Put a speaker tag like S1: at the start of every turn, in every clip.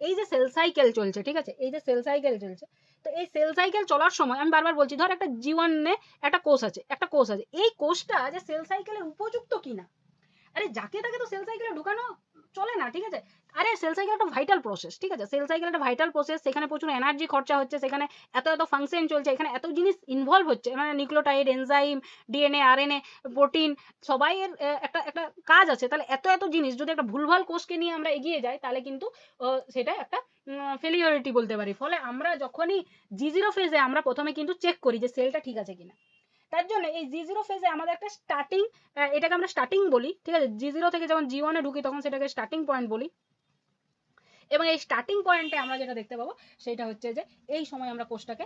S1: এই যে cell cycle চলছে, ঠিক আছে? এই যে সেল সাইকেল চলছে, তো এই সেল সাইকেল চলার সময় আমি বারবার বলছি, ধর একটা জীবনে একটা কোষ আছে, একটা কোষ আছে, এই কোষটা যে সেল সাইকেলের উপযুক্ত কিনা? আরে যাকে তাকে তো সেল সাইকেলে ঢুকানো চলে না ঠিক আছে? আরে সেল সাইকেল একটা ভাইটাল প্রসেস ঠিক আছে? সেল সাইকেল একটা ভাইটাল প্রসেস সেখানে প্রচুর এনার্জি খরচা হচ্ছে সেখানে এত এত ফাংশন চলছে এখানে এত জিনিস ইনভলভ হচ্ছে মানে nucleotide enzyme DNA RNA protein সবাইয়ের আহ, একটা একটা কাজ আছে। তাহলে এত এত জিনিস যদি একটা ভুলভাল কোষকে নিয়ে আমরা এগিয়ে যাই তাহলে কিন্তু সেটা একটা ফেলিওরিটি বলতে পারি। ফলে আমরা যখনই জি জিরো ফেজে আমরা প্রথমে কিন্তু চেক করি যে সেলটা ঠিক আছে কিনা। তার জন্য এই জি জিরো ফেজে আমাদের একটা স্টার্টিং এটাকে আমরা স্টার্টিং বলি, ঠিক আছে? জি জিরো থেকে যখন জি ওয়ানে ঢুকি তখন সেটাকে স্টার্টিং পয়েন্ট বলি। এবং এই স্টার্টিং পয়েন্টে আমরা যেটা দেখতে পাবো, সেটা হচ্ছে যে এই সময় আমরা কোষটাকে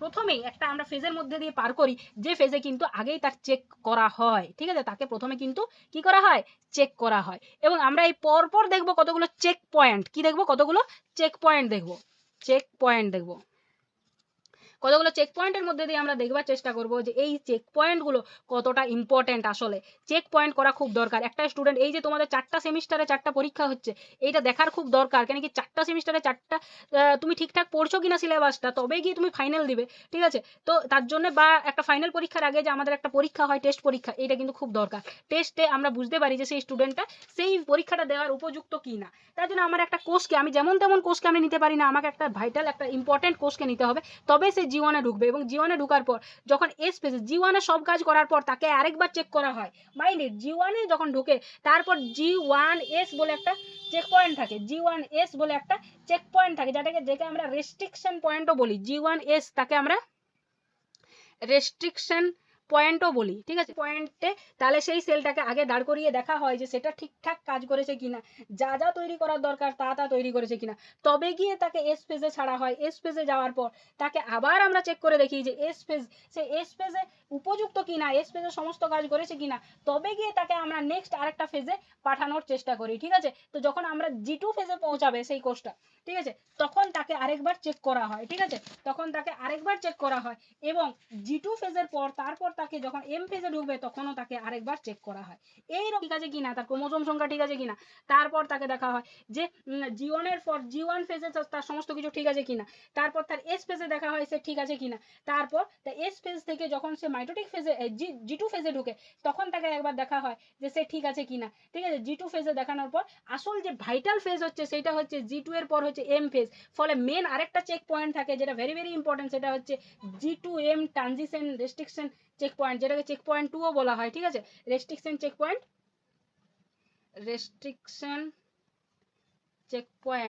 S1: প্রথমেই একটা আমরা ফেজের মধ্যে দিয়ে পার করি, যে ফেজে কিন্তু আগেই তার চেক করা হয়, ঠিক আছে? তাকে প্রথমে কিন্তু কি করা হয়? চেক করা হয়। এবং আমরা এই পরপর দেখব কতগুলো চেক পয়েন্ট কি দেখব? কতগুলো? চেক পয়েন্ট দেখব। চেক পয়েন্ট দেখব। কতগুলো চেক পয়েন্টের মধ্যে দিয়ে আমরা দেখবার চেষ্টা করব যে এই চেক পয়েন্টগুলো কতটা ইম্পর্টেন্ট আসলে। চেক পয়েন্ট করা খুব দরকার। একটা স্টুডেন্ট এই যে তোমাদের চারটা সেমিস্টারে চারটা পরীক্ষা হচ্ছে, এইটা দেখার খুব দরকার। কেন কি চারটা সেমিস্টারে চারটা তুমি ঠিকঠাক পড়ছো কিনা সিলেবাসটা তবে গিয়ে তুমি ফাইনাল দিবে। ঠিক আছে? তো তার জন্য বা একটা ফাইনাল পরীক্ষার আগে যে আমাদের একটা পরীক্ষা হয় টেস্ট পরীক্ষা এটা কিন্তু খুব দরকার। টেস্টে আমরা বুঝতে পারি যে সেই স্টুডেন্টটা সেই পরীক্ষাটা দেওয়ার উপযুক্ত কি না তার জন্য আমার একটা কোর্সকে আমি যেমন তেমন কোর্সকে আমি নিতে পারি না, আমাকে একটা ভাইটাল একটা ইম্পর্টেন্ট কোর্সকে নিতে হবে। তবে সে জীবনে ঢুকবে এবং জিওয়ানে ঢুকার পর যখন এস পেজে জি ওয়ানে সব কাজ করার পর তাকে আরেকবার চেক করা হয়। মাইন্ডে জি ওয়ানে যখন ঢুকে তারপর জি ওয়ান এস বলে একটা চেক পয়েন্ট থাকে। জি ওয়ান এস বলে একটা চেক পয়েন্ট থাকে, যেটাকে, যেকে আমরা রেস্ট্রিকশন পয়েন্টও বলি। জি ওয়ান এস তাকে আমরা রেস্ট্রিকশন পয়েন্টও বলি, ঠিক আছে? পয়েন্টে তাহলে সেই সেলটাকে আগে দাঁড় করিয়ে দেখা হয় যে সেটা ঠিকঠাক কাজ করেছে কিনা, যা যা তৈরি করার দরকার তা তা তৈরি করেছে কিনা। তবে গিয়ে তাকে এস পেজে ছাড়া হয়। এস পেজে যাওয়ার পর তাকে আবার আমরা চেক করে দেখি যে এস পেজ সে এস পেজে উপযুক্ত কিনা এস পেজে সমস্ত কাজ করেছে কিনা, তবে গিয়ে তাকে আমরা নেক্সট আরেকটা ফেজে পাঠানোর চেষ্টা করি, ঠিক আছে? তো যখন আমরা জি টু ফেজে পৌঁছাবে সেই কোর্সটা ঠিক আছে? তখন তাকে আরেকবার চেক করা হয়, ঠিক আছে? তখন তাকে আরেকবার চেক করা হয় এবং জি টু ফেজের পর, তারপর তাকে যখন এম ফেজে ঢুকবে, তখনও তাকে আরেকবার চেক করা হয়। এই ঠিক আছে কিনা? তার ক্রোমোসোম সংখ্যা ঠিক আছে কিনা? তারপর তাকে দেখা হয় যে জি পর জি ওয়ান ফেজে তার সমস্ত কিছু ঠিক আছে কিনা? তারপর তার এস ফেজে দেখা হয় সে ঠিক আছে কিনা? তারপর তার এস ফেজ থেকে যখন সে মাইটোটিক ফেজে জি জি টু ফেজে ঢুকে, তখন তাকে একবার দেখা হয় যে সে ঠিক আছে কিনা? ঠিক আছে? জি টু ফেজে দেখানোর পর আসল যে ভাইটাল ফেজ হচ্ছে, সেটা হচ্ছে জি টু এর পর হচ্ছে এম ফেজ ফলে মেন আরেকটা চেক পয়েন্ট থাকে যেটা ভেরি ভেরি ইম্পর্টেন্ট সেটা হচ্ছে G two M transition restriction check point যেটাকে চেক পয়েন্ট টুও বলা হয়, ঠিক আছে? Restriction check point restriction check point